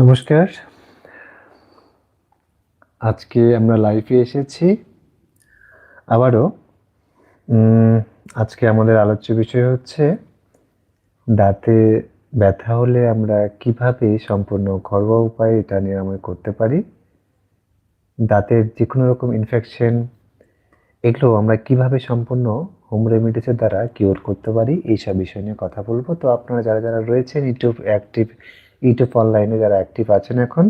নমস্কার। আজকে আমরা লাইভে এসেছি। আবারও আজকে আমাদের আলোচ্য বিষয় হচ্ছে দাঁতে ব্যথা হলে আমরা কীভাবে সম্পূর্ণ ঘরোয়া উপায়ে এটা নিরাময় করতে পারি, দাঁতের যে কোনো রকম ইনফেকশন এগুলো আমরা কীভাবে সম্পূর্ণ হোম রেমিডিসের দ্বারা কিওর করতে পারি, এইসব বিষয় নিয়ে কথা বলব। তো আপনারা যারা যারা রয়েছেন ইউটিউব অ্যাক্টিভ ইউটিউব অনলাইনে যারা অ্যাক্টিভ আছেন এখন,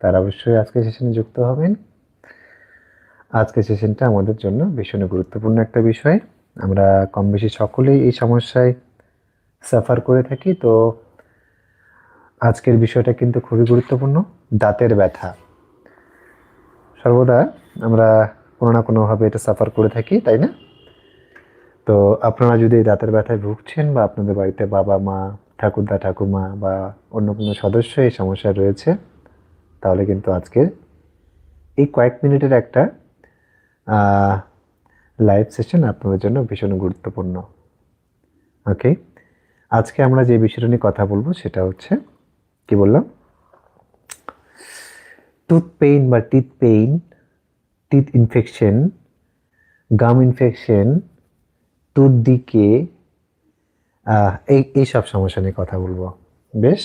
তারা অবশ্যই আজকে সেশনে যুক্ত হবেন। আজকে সেশনটা আমাদের জন্য ভীষণ গুরুত্বপূর্ণ একটা বিষয়। আমরা কম বেশি সকলেই এই সমস্যায় সাফার করে থাকি, তো আজকের বিষয়টা কিন্তু খুবই গুরুত্বপূর্ণ, দাঁতের ব্যথা। সর্বদা আমরা কোনো না কোনোভাবে এটা সাফার করে থাকি, তাই না? তো আপনারা যদি দাঁতের ব্যথায় ভুগছেন বা আপনাদের বাড়িতে বাবা মা ঠাকুরদা ঠাকুমা বা অন্য কোনো সদস্য এই সমস্যায় রয়েছে, তাহলে কিন্তু আজকের এই কয়েক মিনিটের একটা লাইভ সেশন আপনাদের জন্য ভীষণ গুরুত্বপূর্ণ। ওকে আজকে আমরা যে বিষয়টা নিয়ে কথা বলব সেটা হচ্ছে, কি বললাম? টুথ পেইন বা teeth pain teeth infection gum infection tooth দিকে এই এই সব সমস্যা নিয়ে কথা বলব। বেশ,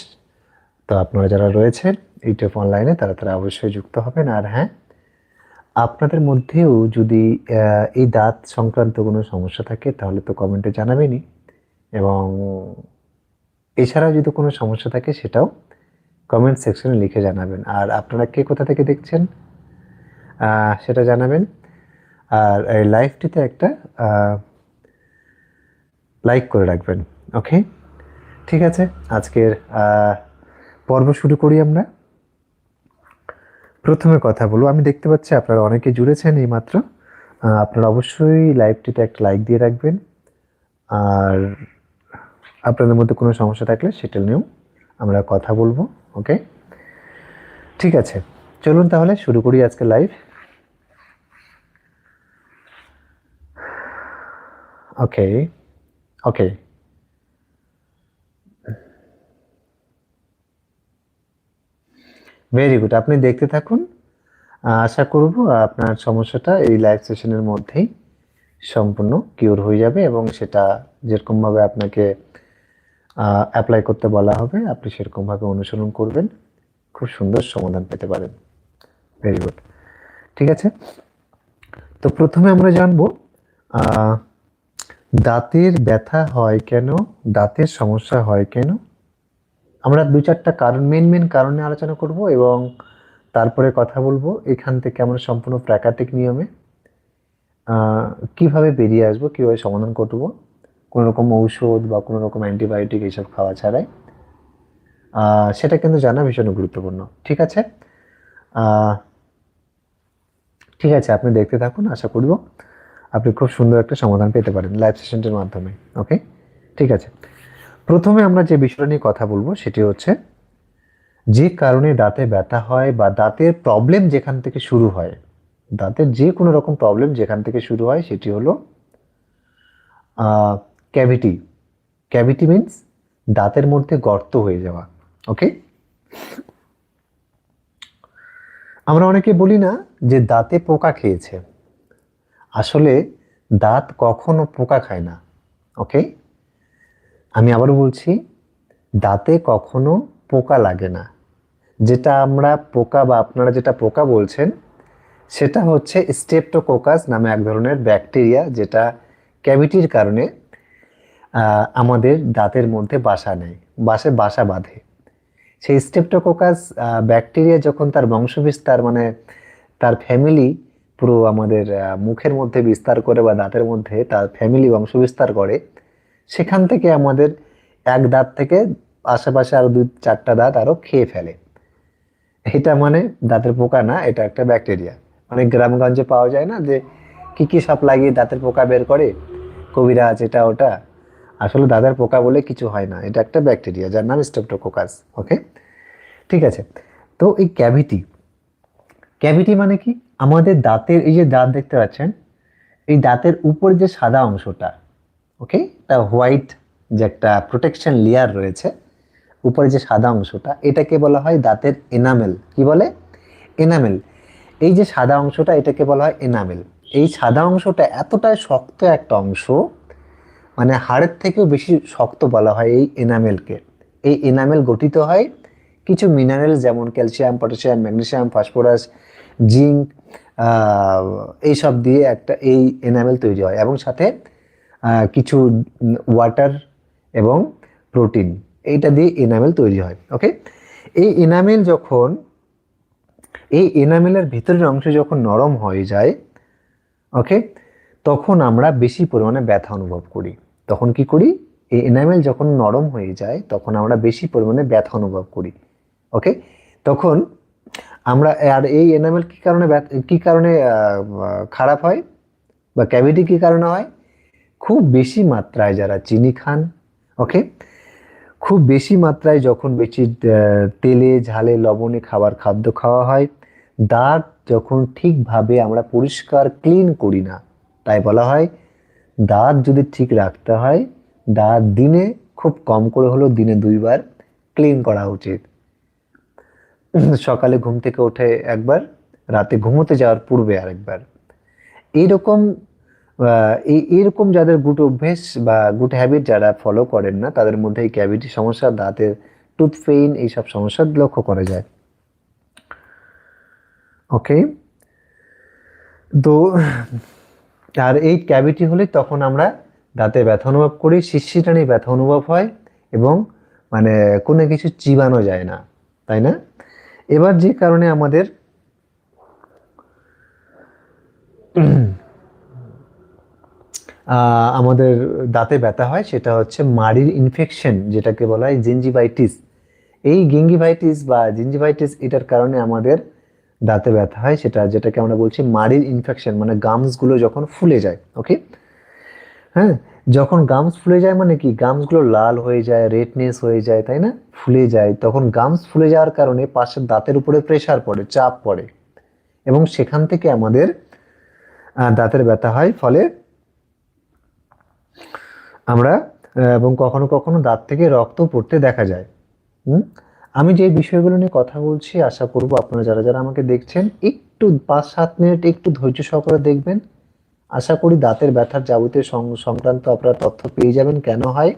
তো আপনারা যারা রয়েছেন, ইউটিউব অনলাইনে, তারা তারা অবশ্যই যুক্ত হবেন। আর হ্যাঁ আপনাদের মধ্যেও যদি এই দাঁত সংক্রান্ত কোনো সমস্যা থাকে, তাহলে তো কমেন্টে জানাবেনই। এবং এছাড়াও যদি কোনো সমস্যা থাকে, সেটাও কমেন্ট সেকশনে লিখে জানাবেন। আর আপনারা কে কোথা থেকে দেখছেন? সেটা জানাবেন। আর এই লাইভটিতে একটা লাইক করে রাখবেন ওকে ঠিক আছে, আজকের পর্ব শুরু করি আমরা। প্রথমে কথা বলব, আমি দেখতে পাচ্ছি আপনারা অনেকে জুড়েছেন এইমাত্র আপনারা অবশ্যই লাইভটিতে একটা লাইক দিয়ে রাখবেন। আর আপনাদের মধ্যে কোনো সমস্যা থাকলে সেটা নিয়েও আমরা কথা বলব ওকে ঠিক আছে, চলুন তাহলে শুরু করি আজকে live okay okay very good আপনি দেখতে থাকুন। আশা করব আপনার সমস্যাটা এই লাইভ সেশনের মধ্যেই সম্পূর্ণ কিওর হয়ে যাবে এবং সেটা যেরকমভাবে আপনাকে অ্যাপ্লাই করতে বলা হবে, আপনি সেরকমভাবে অনুসরণ করবেন। খুব সুন্দর সমাধান পেতে পারেন। ভেরি গুড ঠিক আছে? তো প্রথমে আমরা জানব দাঁতের ব্যথা হয় কেন? দাঁতের সমস্যা হয় কেন? আমরা দু চারটা কারণ মেন মেন কারণে আলোচনা করব এবং তারপরে কথা বলব এখান থেকে আমরা সম্পূর্ণ প্রাকৃতিক নিয়মে কীভাবে বেরিয়ে আসব, কীভাবে সমাধান করব, কোনো রকম ঔষধ বা কোনো রকম অ্যান্টিবায়োটিক এইসব খাওয়া ছাড়াই। সেটা কিন্তু জানা ভীষণ গুরুত্বপূর্ণ, ঠিক আছে? ঠিক আছে, আপনি দেখতে থাকুন, আশা করব। আপনি খুব সুন্দর একটা সমাধান পেতে পারেন লাইভ সেশনটির মাধ্যমে ওকে ঠিক আছে। প্রথমে আমরা যে বিষয়টা নিয়ে কথা বলব সেটি হচ্ছে, যে কারণে দাঁতে ব্যথা হয় বা দাঁতের প্রবলেম যেখান থেকে শুরু হয়, দাঁতের যে কোনো রকম প্রবলেম যেখান থেকে শুরু হয় সেটি হলো ক্যাভিটি ক্যাভিটি মিন্স দাঁতের মধ্যে গর্ত হয়ে যাওয়া ওকে আমরা অনেকে বলি না যে দাঁতে পোকা খেয়েছে। আসলে দাঁত কখনো পোকা খায় না ওকে আমি আবার বলছি, দাঁতে কখনো পোকা লাগে না। যেটা আমরা পোকা বা আপনারা যেটা পোকা বলছেন, সেটা হচ্ছে স্টেপটোকোকাস নামে এক ধরনের ব্যাকটেরিয়া যেটা ক্যাভিটির কারণে আমাদের দাঁতের মধ্যে বাসা নেয়, বাসে বাসা বাঁধে। সেই স্টেপটোকোকাস ব্যাকটেরিয়া যখন তার বংশবিস্তার মানে তার ফ্যামিলি পুরো আমাদের মুখের মধ্যে বিস্তার করে বা দাঁতের মধ্যে তার ফ্যামিলি বংশ বিস্তার করে, সেখান থেকে আমাদের এক দাঁত থেকে আশেপাশে আরও দুই, চারটা দাঁত আরও খেয়ে ফেলে। এটা মানে দাঁতের পোকা না, এটা একটা ব্যাকটেরিয়া অনেক গ্রামগঞ্জে পাওয়া যায় না যে কি কি সাপ লাগিয়ে দাঁতের পোকা বের করে, কবিরাজ এটা ওটা। আসলে দাঁতের পোকা বলে কিছু হয় না, এটা একটা ব্যাকটেরিয়া যার নাম স্টেপটোকোকাস ওকে ঠিক আছে। তো এই ক্যাভিটি ক্যাভিটি মানে কি? আমাদের দাঁতের, এই যে দাঁত দেখতে পাচ্ছেন, এই দাঁতের উপর যে সাদা অংশটা, ওকে, তা হোয়াইট যে একটা প্রোটেকশন লেয়ার রয়েছে, উপরে যে সাদা অংশটা, এটাকে বলা হয় দাঁতের এনামেল। কি বলে? এনামেল। এই যে সাদা অংশটা, এটাকে বলা হয় এনামেল। এই সাদা অংশটা এতটাই শক্ত একটা অংশ মানে হাড়ের থেকেও বেশি শক্ত বলা হয় এই এনামেলকে। এই এনামেল গঠিত হয় কিছু মিনারেল যেমন calcium potassium magnesium phosphorus zinc এইসব দিয়ে একটা এই এনামেল তৈরি হয় এবং সাথে কিছু ওয়াটার এবং প্রোটিন এইটা দিয়ে এনামেল তৈরি হয় ওকে এই এনামেল যখন, এই এনামেলের ভিতরের অংশ যখন নরম হয়ে যায় ওকে তখন আমরা বেশি পরিমাণে ব্যথা অনুভব করি। তখন কি করি? এই এনামেল যখন নরম হয়ে যায়, তখন আমরা বেশি পরিমাণে ব্যথা অনুভব করি ওকে তখন আমরা, আর এই এনামেল কি কারণে কি কারণে খারাপ হয়? বা ক্যাভিটি কি কারণে হয়? খুব বেশি মাত্রায় যারা চিনি খান ওকে খুব বেশি মাত্রায় যখন বেশি তেলে, ঝালে, লবণে খাবার, খাদ্য খাওয়া হয়, দাঁত যখন ঠিকভাবে আমরা পরিষ্কার ক্লিন করি না, তাই বলা হয়, দাঁত যদি ঠিক রাখতে হয়, দাঁত দিনে খুব কম করে হলেও দিনে দুইবার ক্লিন করা উচিত। সকালে ঘুম থেকে উঠে একবার, রাতে ঘুমোতে যাওয়ার পূর্বে আরেকবার। এইরকম এই এরকম যাদের গুড অভ্যেস বা গুড হ্যাবিট যারা ফলো করেন না, তাদের মধ্যে এই ক্যাভিটি সমস্যা, দাঁতের টুথ পেইন এইসব সমস্যা লক্ষ্য করা যায়। ওকে? তো, আর এই ক্যাভিটি হলে তখন আমরা দাঁতে ব্যথা অনুভব করি, শিরশিরানি ব্যথা অনুভব হয় এবং মানে কোনো কিছু চিবানো যায় না, তাই না? এবার যে কারণে আমাদের আমাদের দাঁতে ব্যথা হয়, সেটা হচ্ছে মাড়ির ইনফেকশন যেটাকে বলা হয় জিঞ্জিভাইটিস এই গিঙ্গিভাইটিস বা জিঞ্জিভাইটিস এটার কারণে আমাদের দাঁতে ব্যথা হয়, সেটা যেটাকে আমরা বলছি মাড়ির ইনফেকশন মানে গামসগুলো যখন ফুলে যায় ওকে হ্যাঁ? যখন গামস ফুলে যায় মানে কি? গামসগুলো লাল হয়ে যায় রেডনেস হয়ে যায়, তাই না? ফুলে যায়। তখন গামস ফুলে যাওয়ার কারণে পাশের দাঁতের উপরে প্রেশার পড়ে, চাপ পড়ে। এবং সেখান থেকে আমাদের দাঁতের ব্যথা হয়। ফলে আমরা এবং কখনো কখনো দাঁত থেকে রক্ত পড়তে দেখা যায়। হুম? আমি যে বিষয়গুলো নিয়ে কথা বলছি, আশা করব আপনারা যারা যারা আমাকে দেখছেন, একটু পাঁচ সাত মিনিট একটু ধৈর্য সহকারে দেখবেন। আশা করি দাঁতের ব্যথার যাবতীয় সংক্রান্ত আপনারা তথ্য পেয়ে যাবেন। কেন হয়?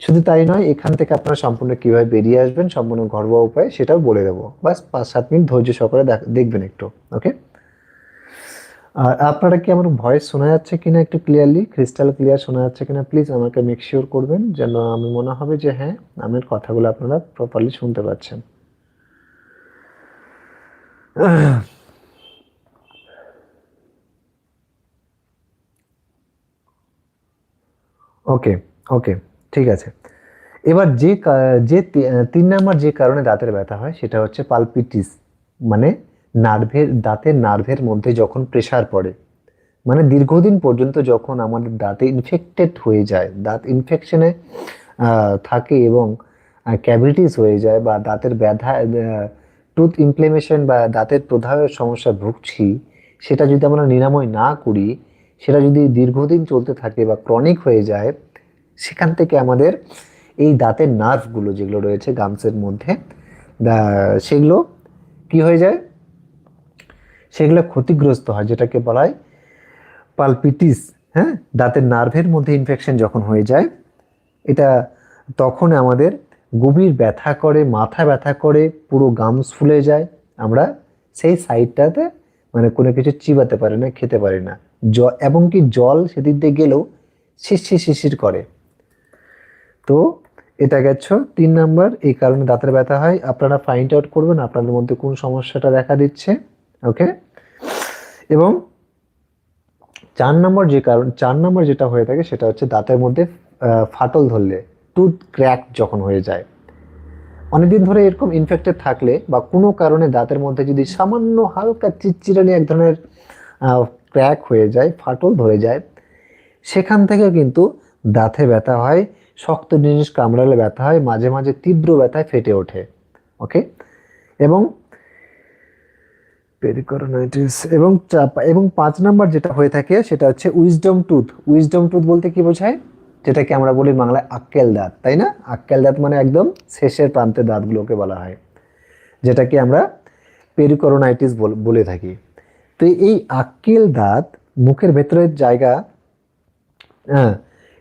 শুধু তাই নয়, এখান থেকে আপনারা সম্পূর্ণ কীভাবে বেরিয়ে আসবেন, সম্পূর্ণ ঘরোয়া উপায় সেটাও বলে দেবো। বাস পাঁচ সাত মিনিট ধৈর্য সহকারে দেখ- দেখবেন একটু, ওকে? আর আপনারা কি আমার ভয়েস শোনা যাচ্ছে কিনা একটু ক্লিয়ারলি ক্রিস্টাল ক্লিয়ার শোনা যাচ্ছে কিনা? প্লিজ আমাকে মেক শিওর করবেন, যেন আমি মনে হবে যে হ্যাঁ আমার কথাগুলো আপনারা প্রপারলি শুনতে পাচ্ছেন। ওকে ওকে, ঠিক আছে। এবার যে যে তিন নাম্বার যে কারণে দাঁতের ব্যথা হয় সেটা হচ্ছে পালপিটিস মানে নার্ভের, দাঁতের নার্ভের মধ্যে যখন প্রেসার পড়ে মানে দীর্ঘদিন পর্যন্ত যখন আমাদের দাঁতে ইনফেক্টেড হয়ে যায়, দাঁত ইনফেকশনে থাকে এবং ক্যাভিটিস হয়ে যায় বা দাঁতের ব্যথা টুথ ইমপ্লেমেশন বা দাঁতের প্রদাহের সমস্যা ভুগছি, সেটা যদি আমরা নিরাময় না করি সেটা যদি দীর্ঘদিন চলতে থাকে বা ক্রনিক হয়ে যায়, সেখান থেকে আমাদের এই দাঁতের নার্ভগুলো যেগুলো রয়েছে গামসের মধ্যে সেগুলো কি হয়ে যায়? সেগুলো ক্ষতিগ্রস্ত হয়, যেটাকে বলা হয় পালপিটিস হ্যাঁ? দাঁতের নার্ভের মধ্যে ইনফেকশন যখন হয়ে যায়, এটা তখন আমাদের গভীর ব্যথা করে, মাথা ব্যথা করে, পুরো গামস ফুলে যায়। আমরা সেই সাইডটাতে মানে কোনো কিছু চিবাতে পারি না, খেতে পারি না। জ এবং কি জল সেদিক দিয়ে গেলেও শিরশির শিরশির করে। তো এটা গেছ তিন নাম্বার, এই কারণে দাঁতের ব্যথা হয়। আপনারা ফাইন্ড আউট করবেন, আপনাদের মধ্যে কোন সমস্যাটা দেখা দিচ্ছে ওকে এবং চার নম্বর যে কারণ, চার নম্বর যেটা হয়ে থাকে সেটা হচ্ছে দাঁতের মধ্যে ফাটল ধরলে টুথ ক্র্যাক যখন হয়ে যায়। অনেকদিন ধরে এরকম ইনফেক্টেড থাকলে বা কোনো কারণে দাঁতের মধ্যে যদি সামান্য হালকা চিরচিরানি এক ধরনের ক্র্যাক হয়ে যায়, ফাটল ধরে যায়। সেখান থেকেও কিন্তু দাঁতে ব্যথা হয়, শক্ত জিনিস কামড়ালে ব্যথা হয়, মাঝে মাঝে তীব্র ব্যথায় ফেটে ওঠে ওকে এবং পেরিকরোনাইটিস এবং এবং পাঁচ নাম্বার যেটা হয়ে থাকে সেটা হচ্ছে উইজডম টুথ উইজডম টুথ বলতে কি বোঝায়? যেটাকে আমরা বলি বাংলায় আক্কেল দাঁত, তাই না? আক্কেল দাঁত মানে একদম শেষের প্রান্তের দাঁতগুলোকে বলা হয়, যেটাকে আমরা পেরিকরোনাইটিস বলে থাকি। তো এই আক্কেল দাঁত মুখের ভেতরের জায়গা হ্যাঁ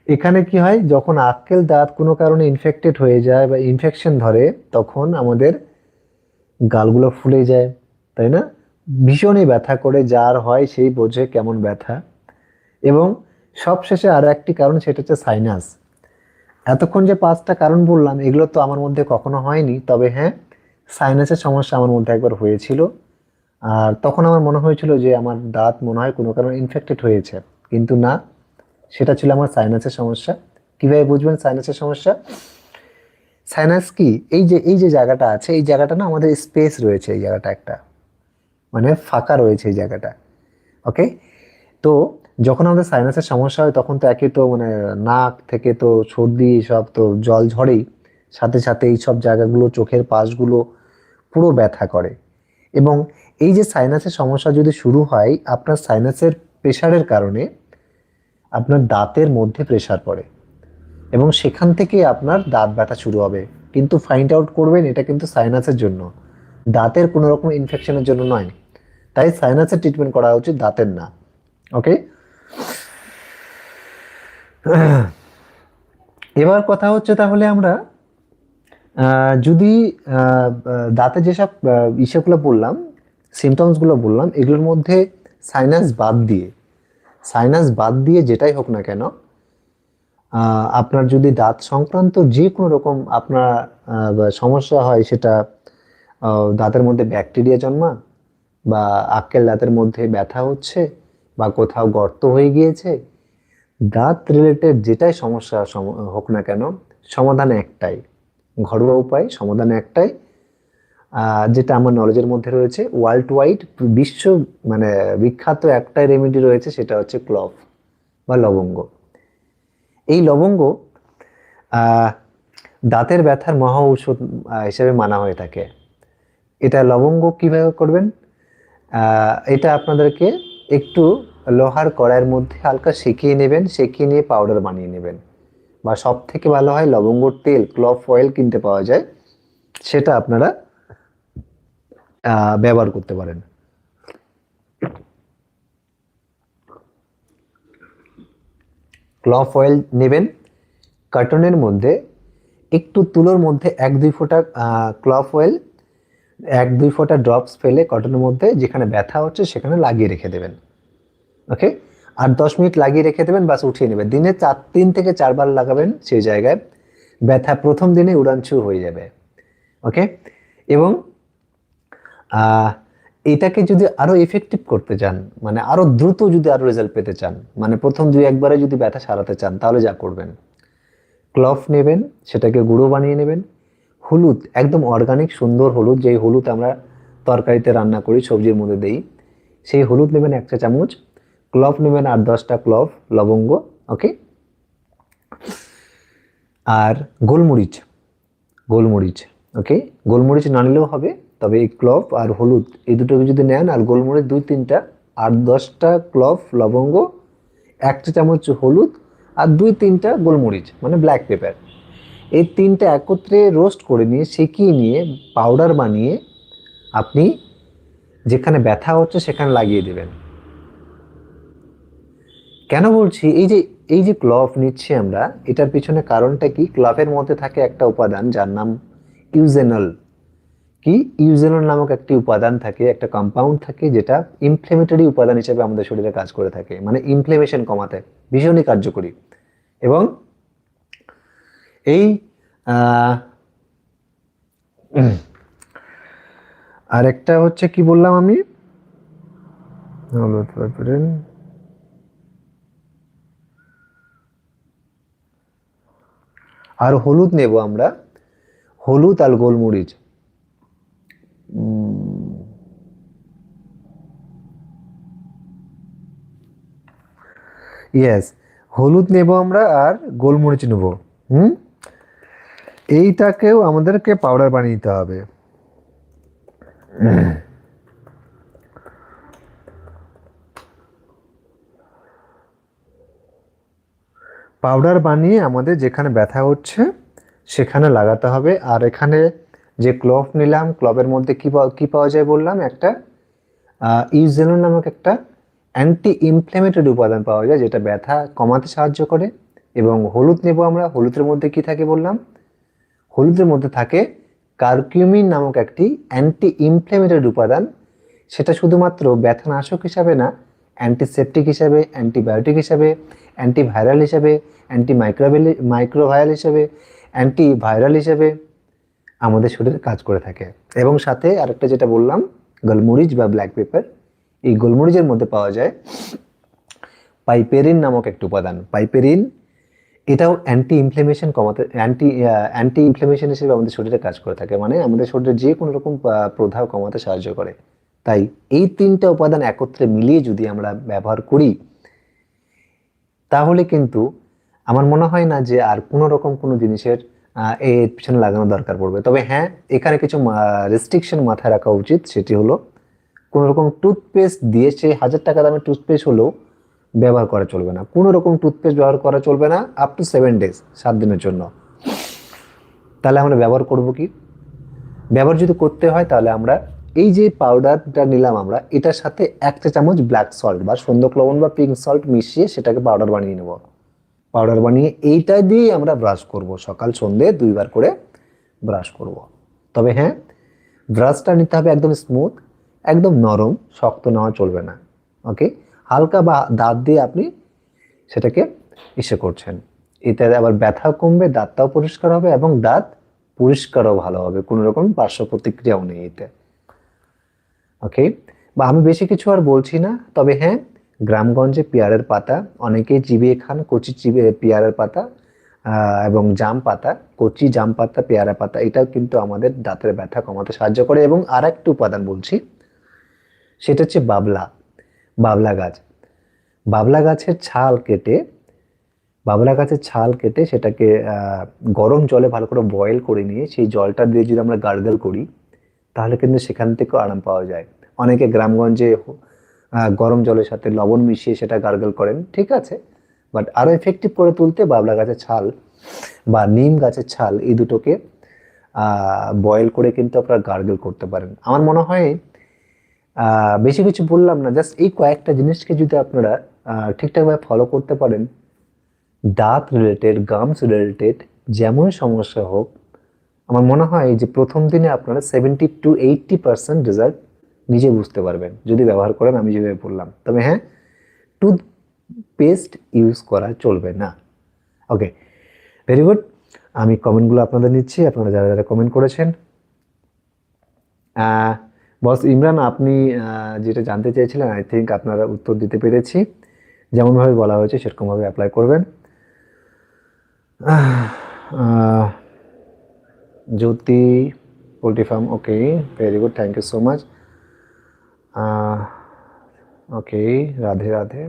এখানে কি হয়, যখন আক্কেল দাঁত কোনো কারণে ইনফেক্টেড হয়ে যায় বা ইনফেকশন ধরে, তখন আমাদের গালগুলো ফুলে যায়, তাই না? ভীষণই ব্যথা করে, যার হয় সেই বোঝে কেমন ব্যথা। এবং সবশেষে আরও একটি কারণ, সেটা হচ্ছে সাইনাস এতক্ষণ যে পাঁচটা কারণ বললাম, এগুলো তো আমার মধ্যে কখনো হয়নি, তবে হ্যাঁ সাইনাসের সমস্যা আমার মধ্যে একবার হয়েছিল। আর তখন আমার মনে হয়েছিল যে আমার দাঁত মনে হয় কোনো কারণে ইনফেক্টেড হয়েছে। কিন্তু না, সেটা ছিল আমার সাইনাসের সমস্যা। কীভাবে বুঝবেন সাইনাসের সমস্যা? সাইনাস কি? এই যে এই যে জায়গাটা আছে, এই জায়গাটা না আমাদের স্পেস রয়েছে, এই জায়গাটা একটা। মানে ফাঁকা রয়েছে এই জায়গাটা। ওকে তো যখন আমাদের সাইনাসের সমস্যা হয়, তখন তো একে তো মানে নাক থেকে তো সর্দি, সব তো জল ঝরেই। সাথে সাথে এই সব জায়গাগুলো, চোখের পাশগুলো পুরো ব্যথা করে। এবং এই যে সাইনাসের সমস্যা যদি শুরু হয়, আপনার সাইনাসের প্রেশারের কারণে আপনার দাঁতের মধ্যে প্রেশার পড়ে এবং সেখান থেকে আপনার দাঁত ব্যথা শুরু হবে। কিন্তু ফাইন্ড আউট করবেন এটা কিন্তু সাইনাসের জন্য। দাঁতের কোনো রকম ইনফেকশনের জন্য নয়। তাই সাইনাসের ট্রিটমেন্ট করা উচিত দাঁতের না। ওকে এবার কথা হচ্ছে তাহলে আমরা যদি দাঁতে যেসব ইসেগুলো বললাম সিমটমসগুলো বললাম, এগুলোর মধ্যে সাইনাস বাদ দিয়ে সাইনাস বাদ দিয়ে যেটাই হোক না কেন আপনার যদি দাঁত সংক্রান্ত যে কোনো রকম আপনার সমস্যা হয় সেটা দাঁতের মধ্যে ব্যাকটেরিয়া জন্মা বা আক্কেল দাঁতের মধ্যে ব্যথা হচ্ছে বা কোথাও গর্ত হয়ে গিয়েছে, দাঁত রিলেটেড যেটাই সমস্যা সম- হোক না কেন, সমাধান একটাই, ঘরোয়া উপায় সমাধান একটাই যেটা আমার নলেজের মধ্যে রয়েছে ওয়ার্ল্ড ওয়াইড বিশ্ব মানে বিখ্যাত একটাই রেমেডি রয়েছে, সেটা হচ্ছে ক্লভ বা লবঙ্গ। এই লবঙ্গ দাঁতের ব্যথার মহা ঔষধ হিসেবে মানা হয়ে থাকে। এটা লবঙ্গ কীভাবে করবেন? এটা আপনাদেরকে একটু লোহার কড়াইয়ের মধ্যে হালকা সেকিয়ে নেবেন, সেকিয়ে নিয়ে পাউডার বানিয়ে নেবেন। বা সব থেকে ভালো হয়, লবঙ্গর তেল ক্লভ অয়েল কিনতে পাওয়া যায়, সেটা আপনারা ব্যবহার করতে পারেন। ক্লভ অয়েল নেবেন। কার্টনের মধ্যে একটু তুলোর মধ্যে এক দুই ফোঁটা ক্লভ অয়েল, এক দুই ফোঁটা ড্রপস ফেলে কটনের মধ্যে যেখানে ব্যথা হচ্ছে সেখানে লাগিয়ে রেখে দেবেন। ওকে? আর দশ মিনিট লাগিয়ে রেখে দেবেন বাস উঠিয়ে নেবেন। দিনে চার, তিন থেকে চারবার লাগাবেন সেই জায়গায়। ব্যথা প্রথম দিনে উড়ানছু হয়ে যাবে। ওকে? এবং এটাকে যদি আরও এফেক্টিভ করতে চান মানে আরও দ্রুত যদি আরও রেজাল্ট পেতে চান মানে প্রথম দুই একবারে যদি ব্যথা সারাতে চান, তাহলে যা করবেন। ক্লভ নেবেন, সেটাকে গুঁড়ো বানিয়ে নেবেন। হলুদ, একদম অর্গানিক সুন্দর হলুদ, যেই হলুদ আমরা তরকারিতে রান্না করি, সবজির মধ্যে দেই, সেই হলুদ নেবেন এক চা চামচ। ক্লভ নেবেন আট দশটা ক্লফ লবঙ্গ ওকে আর গোলমরিচ গোলমরিচ ওকে গোলমরিচ না নিলেও হবে। তবে এই ক্লভ আর হলুদ, এই দুটোকে যদি নেন আর গোলমরিচ দুই, তিনটা, আর দশটা ক্লভ লবঙ্গ এক চা চামচ হলুদ আর দুই, তিনটা গোলমরিচ মানে ব্ল্যাক পেপার এই তিনটা একত্রে রোস্ট করে নিয়ে, সেকিয়ে নিয়ে পাউডার বানিয়ে আপনি যেখানে ব্যথা হচ্ছে সেখানে লাগিয়ে দেবেন। কেন বলছি? এই যে এই যে ক্লভ নিচ্ছি আমরা, এটার পিছনে কারণটা কি? ক্লভের মধ্যে থাকে একটা উপাদান যার নাম ইউজেনল। কি? ইউজেনল নামক একটি উপাদান থাকে একটা কম্পাউন্ড থাকে যেটা ইনফ্লেমেটরি উপাদান হিসেবে আমাদের শরীরে কাজ করে থাকে মানে ইনফ্লেমেশন কমাতে ভীষণই কার্যকরী। এবং এই উম, আরেকটা হচ্ছে কি বললাম আমি? আর হলুদ নেব আমরা হলুদ আর গোলমরিচ। ইয়েস হলুদ নেব আমরা আর গোলমরিচ নেব, হুম? এইটাকেও আমাদেরকে পাউডার বানিয়ে নিতে হবে। পাউডার বানিয়ে আমাদের যেখানে ব্যথা হচ্ছে, সেখানে লাগাতে হবে। আর এখানে যে ক্লভ নিলাম ক্লবের মধ্যে কী পাওয়া কী পাওয়া যায় বললাম? একটা ইউজেলন নামক একটা অ্যান্টি ইনফ্লেমেটরি উপাদান পাওয়া যায় যেটা ব্যথা কমাতে সাহায্য করে এবং হলুদ নেব আমরা। হলুদের মধ্যে কি থাকে বললাম? হলুদের মধ্যে থাকে কার্কিউমিন নামক একটি অ্যান্টি ইনফ্লেমেটরি উপাদান। সেটা শুধুমাত্র ব্যথানাশক হিসাবে না অ্যান্টিসেপটিক হিসাবে অ্যান্টিবায়োটিক হিসাবে অ্যান্টিভাইরাল হিসাবে অ্যান্টি মাইক্রোভেল মাইক্রোভাইরাল হিসাবে অ্যান্টিভাইরাল হিসাবে আমাদের শরীরে কাজ করে থাকে। এবং সাথে আরেকটা যেটা বললাম গোলমরিচ বা ব্ল্যাক পেপার এই গোলমরিচের মধ্যে পাওয়া যায় পাইপেরিন নামক একটি উপাদান। পাইপেরিন এটাও অ্যান্টি ইনফ্লেমেশন কমাতে অ্যান্টি অ্যান্টি ইনফ্লেমেশন হিসেবে আমাদের শরীরে কাজ করে থাকে। মানে আমাদের শরীরে যে কোনো রকম আহ, কমাতে সাহায্য করে। তাই এই তিনটা উপাদান একত্রে মিলিয়ে যদি আমরা ব্যবহার করি তাহলে কিন্তু আমার মনে হয় না যে আর কোনো রকম কোনো জিনিসের এর পিছনে লাগানো দরকার পড়বে। তবে হ্যাঁ এখানে কিছু রেস্ট্রিকশন মাথায় রাখা উচিত, সেটি হলো কোনো রকম টুথপেস্ট দিয়ে সে হাজার টাকা দামের টুথপেস্ট হলেও ব্যবহার করা চলবে না। কোনো রকম টুথপেস্ট ব্যবহার করা চলবে না আপ টু সেভেন ডেজ সাত দিনের জন্য। তাহলে আমরা ব্যবহার করব কি? ব্যবহার যদি করতে হয়, তাহলে আমরা এই যে পাউডারটা নিলাম আমরা, এটার সাথে এক চা চামচ ব্ল্যাক সল্ট বা সন্ধ্যক লবণ বা পিঙ্ক সল্ট মিশিয়ে সেটাকে পাউডার বানিয়ে নেব। পাউডার বানিয়ে এইটা দিয়েই আমরা ব্রাশ করব। সকাল সন্ধে দুইবার করে ব্রাশ করব। তবে হ্যাঁ ব্রাশটা নিতে হবে একদম স্মুথ একদম নরম, শক্ত নেওয়া চলবে না ওকে হালকা বা দাঁত দিয়ে আপনি সেটাকে ইসে করছেন। এতে আবার ব্যথা কমবে, দাঁতটাও পরিষ্কার হবে এবং দাঁত পরিষ্কারও ভালো হবে, কোনো রকম পার্শ্ব প্রতিক্রিয়াও নেই এতে ওকে বা আমি বেশি কিছু আর বলছি না, তবে হ্যাঁ গ্রামগঞ্জে পেয়ারের পাতা, অনেকেই চিবিয়ে খান কচি চিবিয়ে পেয়ারের পাতা এবং জাম পাতা, কচি জাম পাতা, পেয়ারা পাতা, এটাও কিন্তু আমাদের দাঁতের ব্যথা কমাতে সাহায্য করে। এবং আর একটা উপাদান বলছি, সেটা হচ্ছে বাবলা বাবলা গাছ। বাবলা গাছের ছাল কেটে, বাবলা গাছের ছাল কেটে সেটাকে গরম জলে ভালো করে বয়েল করে নিয়ে সেই জলটা দিয়ে যদি আমরা গার্গল করি, তাহলে কিন্তু সেখান থেকেও আরাম পাওয়া যায়। অনেকে গ্রামগঞ্জে গরম জলের সাথে লবণ মিশিয়ে সেটা গার্গল করেন, ঠিক আছে? বাট আরও এফেক্টিভ করে তুলতে বাবলা গাছের ছাল বা নিম গাছের ছাল এই দুটোকে বয়েল করে কিন্তু আপনারা গার্গল করতে পারেন। আমার মনে হয় বেশি কিছু বললাম না জাস্ট এই কয়েকটা জিনিসকে যদি আপনারা ঠিকঠাকভাবে ফলো করতে পারেন, দাঁত রিলেটেড গামস রিলেটেড যেমন সমস্যা হোক, আমার মনে হয় যে প্রথম দিনে আপনারা seventy to eighty percent result নিজে বুঝতে পারবেন। যদি ব্যবহার করেন, আমি যেভাবে বললাম। তবে হ্যাঁ টুথপেস্ট ইউজ করা চলবে না। ওকে ভেরি গুড আমি কমেন্টগুলো আপনাদের নিচ্ছি। আপনারা যারা যারা কমেন্ট করেছেন বস ইমরান, আপনি যেটা জানতে চেয়েছিলেন আই থিঙ্ক আপনারা উত্তর দিতে পেরেছি। যেমনভাবে বলা হয়েছে, সেরকমভাবে অ্যাপ্লাই করবেন। Jyoti, poultry farm okay very good thank you so much okay, Radhe Radhe.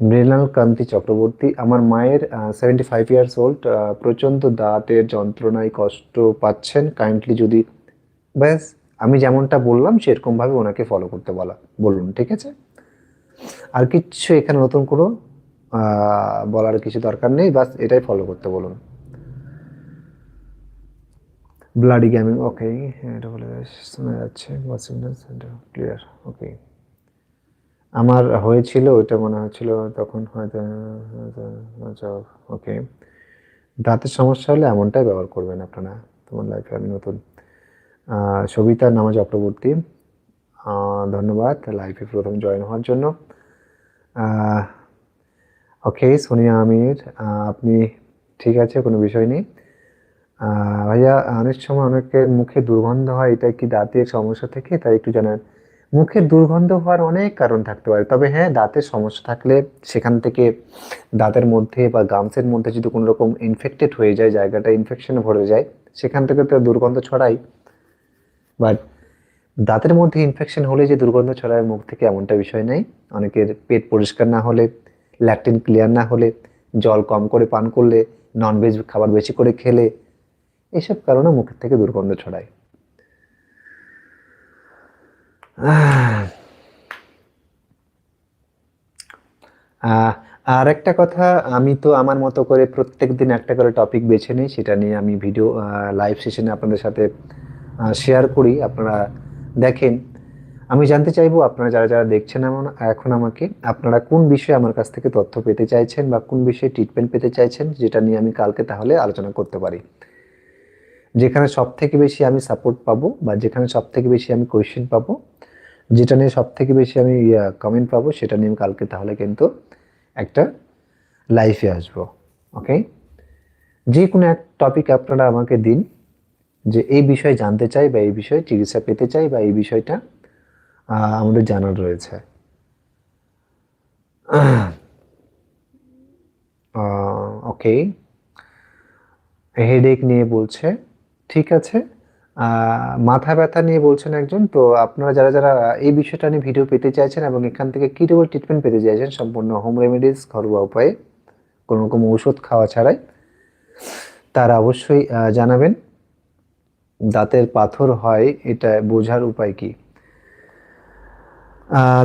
Mrinal Kanti Chakraborty, আমার মায়ের সেভেন্টি ফাইভ ইয়ার্স ওল্ড প্রচণ্ড দাঁতের যন্ত্রণায় কষ্ট পাচ্ছেন। কাইন্ডলি যদি, ব্যাস, আমি যেমনটা বললাম, সেরকমভাবে ওনাকে ফলো করতে বলা, বলুন, ঠিক আছে? আর কিচ্ছু এখানে নতুন কোনো বলার কিছু দরকার নেই বাস এটাই ফলো করতে বলুন। ব্লাডি গেমিং ওকে এটা বলে শোনা যাচ্ছে ক্লিয়ার ওকে আমার হয়েছিল ওটা মনে হচ্ছিল, তখন হয়তো ওকে দাঁতের সমস্যা হলে এমনটাই ব্যবহার করবেন আপনারা। তোমার লাইফে আমি নতুন। সবিতা নামা চক্রবর্তী ধন্যবাদ লাইফে প্রথম জয়েন হওয়ার জন্য। ওকে সোনিয়া আমির আপনি ঠিক আছে, কোনো বিষয় নেই? ভাইয়া, অনেক সময় অনেকের মুখে দুর্গন্ধ হয় এটা কি দাঁতের সমস্যা থেকে? তাই একটু জানান। মুখের দুর্গন্ধ হওয়ার অনেক কারণ থাকতে পারে, তবে হ্যাঁ দাঁতের সমস্যা থাকলে সেখান থেকে দাঁতের মধ্যে বা গামসের মধ্যে যদি কোনো রকম ইনফেক্টেড হয়ে যায়, জায়গাটা ইনফেকশনে ভরে যায়, সেখান থেকে তো দুর্গন্ধ ছড়াই বাট দাঁতের মধ্যে ইনফেকশন হলে যে দুর্গন্ধ ছড়ায়, মুখ থেকে এমনটা বিষয় নেই। অনেকের পেট পরিষ্কার না হলে ল্যাকটিন ক্লিয়ার না হলে, জল কম করে পান করলে ননভেজ খাবার বেশি করে খেলে এইসব কারণে মুখের থেকে দুর্গন্ধ ছড়ায়। আর একটা কথা, আমি তো আমার মতো করে প্রত্যেক দিন একটা করে টপিক বেছে নিই, সেটা নিয়ে আমি ভিডিও লাইভ সেশনে আপনাদের সাথে শেয়ার করি। আপনারা দেখেন, আমি জানতে চাইব আপনারা যারা যারা দেখছেন এমন- এখন আমাকে, আপনারা কোন বিষয়ে আমার কাছ থেকে তথ্য পেতে চাইছেন বা কোন বিষয়ে ট্রিটমেন্ট পেতে চাইছেন, যেটা নিয়ে আমি কালকে তাহলে আলোচনা করতে পারি। যেখানে সব থেকে বেশি আমি সাপোর্ট পাবো বা যেখানে সব থেকে বেশি আমি কোয়েশ্চেন পাবো, যেটা নিয়ে সব থেকে বেশি আমি কমেন্ট পাবো সেটা নিয়ে কালকে তাহলে কিন্তু একটা লাইফে আসব ওকে যে কোনো এক টপিক আপনারা আমাকে দিন যে এই বিষয়ে জানতে চাই বা এই বিষয়ে চিকিৎসা পেতে চাই বা এই বিষয়টা আমাদের জানার রয়েছে। ওকে হেডেক নিয়ে বলছে। ঠিক আছে। মাথা ব্যথা নিয়ে বলছেন একজন, তো আপনারা যারা যারা এই বিষয়টা নিয়ে ভিডিও পেতে চাইছেন এবং এখান থেকে কী রকম ট্রিটমেন্ট পেতে চাইছেন, সম্পূর্ণ হোম রেমেডিস ঘরোয়া উপায়ে, কোনো রকম ওষুধ খাওয়া ছাড়াই, তারা অবশ্যই জানাবেন। দাঁতের পাথর হয়, এটা বোঝার উপায় কি?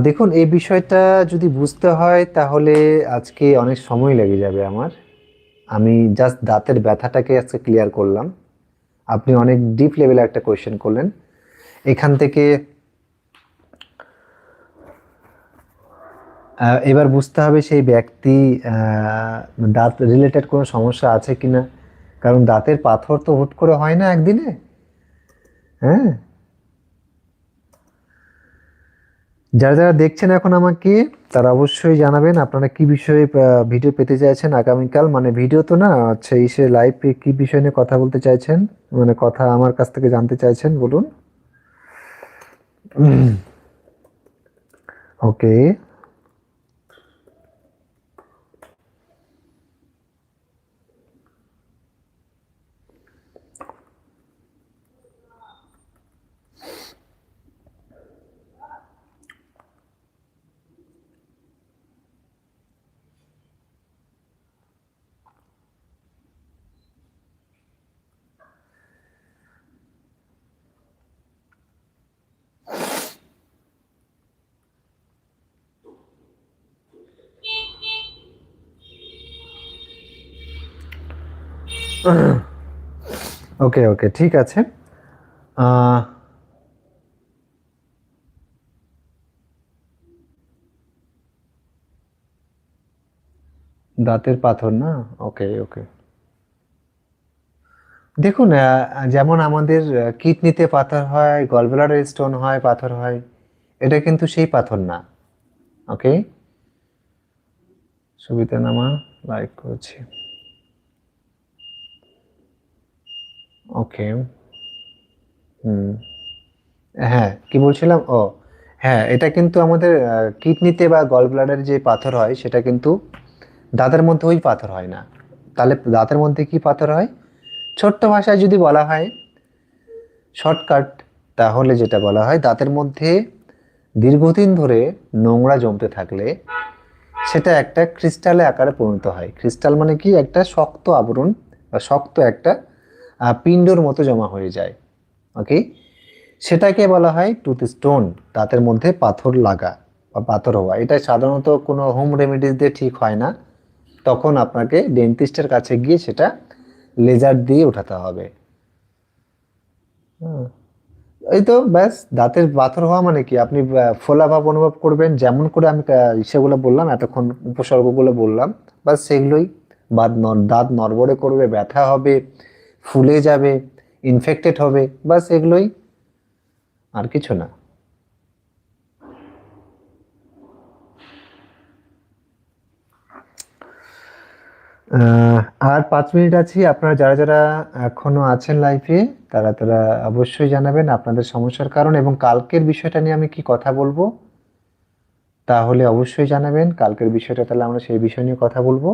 দেখুন, এই বিষয়টা যদি বুঝতে হয়, তাহলে আজকে অনেক সময় লেগে যাবে আমার। আমি জাস্ট দাঁতের ব্যথাটাকে আজকে ক্লিয়ার করলাম। আপনি অনেক ডিপ লেভেলে একটা কোয়েশ্চেন করলেন। এখান থেকে এবার বুঝতে হবে সেই ব্যক্তি দাঁত রিলেটেড কোনো সমস্যা আছে কিনা। কারণ দাঁতের পাথর তো হুট করে হয় না একদিনে। হ্যাঁ? যারা যারা দেখছেন এখন আমাকে তারা অবশ্যই জানাবেন আপনারা কি বিষয়ে ভিডিও পেতে চাইছেন আগামীকাল। মানে ভিডিও তো না আচ্ছা ইসে লাইভে কি বিষয় নিয়ে কথা বলতে চাইছেন? মানে কথা আমার কাছ থেকে জানতে চাইছেন বলুন। ওকে ওকে ওকে, ঠিক আছে। দাঁতের পাথর না? ওকে ওকে। দেখুন যেমন আমাদের কিডনিতে পাথর হয় গলব্লাডার স্টোন হয়, পাথর হয়, এটা কিন্তু সেই পাথর না। ওকে? সুবিধা নামা লাইক করছি। ওকে। হুম। হ্যাঁ কি বলছিলাম? ও হ্যাঁ এটা কিন্তু আমাদের কিডনিতে বা গল ব্লাডারে যে পাথর হয়, সেটা কিন্তু দাঁতের মধ্যে ওই পাথর হয় না। তাহলে দাঁতের মধ্যে কি পাথর হয়? ছোট্ট ভাষায় যদি বলা হয় শর্টকাট তাহলে যেটা বলা হয়, দাঁতের মধ্যে দীর্ঘদিন ধরে নোংরা জমতে থাকলে সেটা একটা ক্রিস্টালে আকারে পরিণত হয়। ক্রিস্টাল মানে কি? একটা শক্ত আবরণ বা শক্ত একটা পিণ্ডর মতো জমা হয়ে যায়। ওকে সেটাকে বলা হয় টুথ স্টোন দাঁতের মধ্যে পাথর লাগা বা পাথর হওয়া। এটা সাধারণত কোনো হোম রেমেডিস দিয়ে ঠিক হয় না। তখন আপনাকে ডেন্টিস্টের কাছে গিয়ে সেটা লেজার দিয়ে উঠাতে হবে। হুম। এই তো ব্যাস দাঁতের পাথর হওয়া মানে কি? আপনি আহ, ফোলাভাব অনুভব করবেন যেমন করে আমি সেগুলো বললাম এতক্ষণ উপসর্গগুলো বললাম। বা সেগুলোই বা ন- দাঁত নড়বড়ে করবে ব্যথা হবে ফুলে যাবে ইনফেক্টেড হবে, বাস এগুলোই আর কিছু না। আর পাঁচ মিনিট আছি, আপনারা যারা যারা এখনও আছেন লাইফে তারা তারা অবশ্যই জানাবেন আপনাদের সমস্যার কারণ এবং কালকের বিষয়টা নিয়ে আমি কি কথা বলব, তাহলে অবশ্যই জানাবেন। কালকের বিষয়টা তাহলে আমরা সেই বিষয় নিয়ে কথা বলব।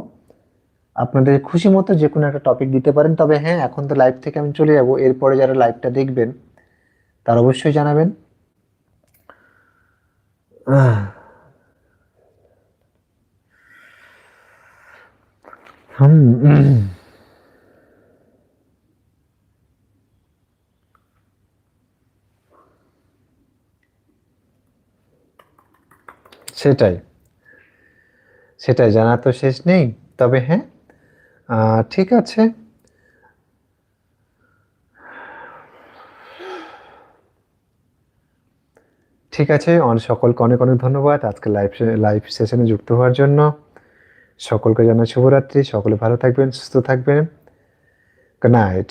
আপনাদের খুশি মতো যে কোনো একটা টপিক দিতে পারেন। তবে হ্যাঁ এখন তো লাইভ থেকে আমি চলে যাব। এরপরে যারা লাইভটা দেখবেন তারা অবশ্যই জানাবেন। হুম উম, সেটাই জানা তো শেষ নেই। তবে হ্যাঁ ঠিক আছে। ঠিক আছে সকলকে অনেক অনেক ধন্যবাদ আজকে লাইভ লাইভ সেশনে যুক্ত হওয়ার জন্য। সকলকে জানাই শুভরাত্রি, সকলে ভালো থাকবেন, সুস্থ থাকবেন। Good night.